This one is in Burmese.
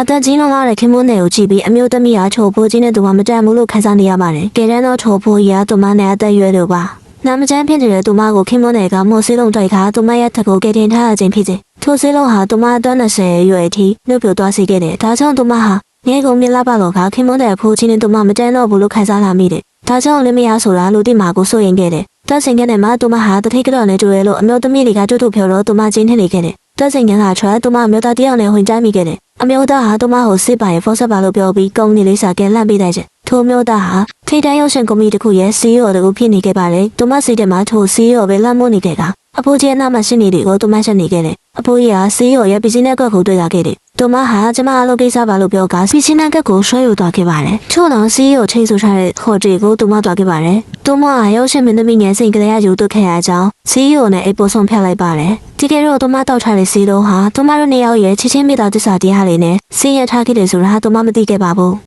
အသက်ကြီးလုံးလာတဲ့ခင်မွန်းနယ်ကိုကြည့်ပြီးအမျိုးသမီးအားချိုဖိုးကြီးနဲ့သူမမတန်ဘူးလို့ခံစားနေရပါတယ်။ကဲတမ်းတော့ချိုဖိုးကြီးကသူမနဲ့အသက်ရွယ်လို့ပါ။နာမကျန်းဖြစ်နေတဲ့သူမကိုခင်မွန်းနယ်ကမော်ဆေးလုံးတိုက်ခါသူမရဲ့ထက်ကိုကဲတင်ထားရခြင်းဖြစ်စေ။ထိုဆေးလုံးဟာသူမအသက်20ရွယ်အထိနှုတ်ပြသွားစေခဲ့တယ်။ဒါကြောင့်သူမဟာငယ်ကုန်မြလာပါတော့ကခင်မွန်းနယ်ဖိုးကြီးနဲ့သူမမတန်တော့ဘူးလို့ခံစားလာမိတယ်။ဒါကြောင့်လည်းမရဆိုတာလူတိမာကိုစိုးရင်ခဲ့တယ်။တက်စင်ကနေမှသူမဟာတထိတ်ကတော့နဲ့တွေ့ရလို့အမျိုးသမီးတွေကတွတ်တွတ်ဖြော်တော့သူမချင်းထနေခဲ့တယ်။တက်စင်ကကထွက်သူမအမျိုးသားတယောက်နဲ့ဝင်ကြမိခဲ့တယ်။ အမျိုးသားဟာသူမကိုစစ်ပါရဲ့ဖော့ဆက်ပါလို့ပြောပြီးကုန်းနေလေးစာကဲလန့်ပေးလိုက်တယ်။ထိုမျိုးသားဟာထိတ်တန်းရုပ်ရှင်ကွန်မီတစ်ခုရဲ့ CEO တကူဖြစ်နေခဲ့ပါတယ်။သူမစိတ်ထဲမှာထို CEO ပဲလန့်မို့နေခဲ့တာ။အဖိုးကြီးအနားမှာရှင်းနေတွေကိုသူမရှင်းနေခဲ့တယ်။အဖိုးကြီးဟာ CEO ရဲ့ပစ္စည်းနဲ့ကွက်ကိုတွေ့ရခဲ့တယ်။ သူမဟာကျမအလုပ်ကိစ္စပါလို့ပြောကပစ္စည်းနဲ့ကွက်ကိုဆွဲယူသွားခဲ့ပါတယ်။ချို့တော့ CEO ချိန်ဆထားတဲ့ဟိုတယ်ကိုသူမသွားခဲ့ပါတယ်။သူမဟာရုပ်ရှင်မင်းသမီးငယ်စိတ်ကလေးရယူသွတ်ခဲ့ရကြောင်း CEO နဲ့အိပ်ပို့ဆုံးဖြတ်လိုက်ပါတယ်။ဒီကဲတော့သူမတောက်ထားတဲ့စီလုံးဟာသူမတို့နှစ်ယောက်ရဲ့ချစ်ချင်းမေတ္တာသစ္စာတရားလေးနဲ့ဆင်းရဲထားခဲ့တယ်ဆိုတာသူမမသိခဲ့ပါဘူး။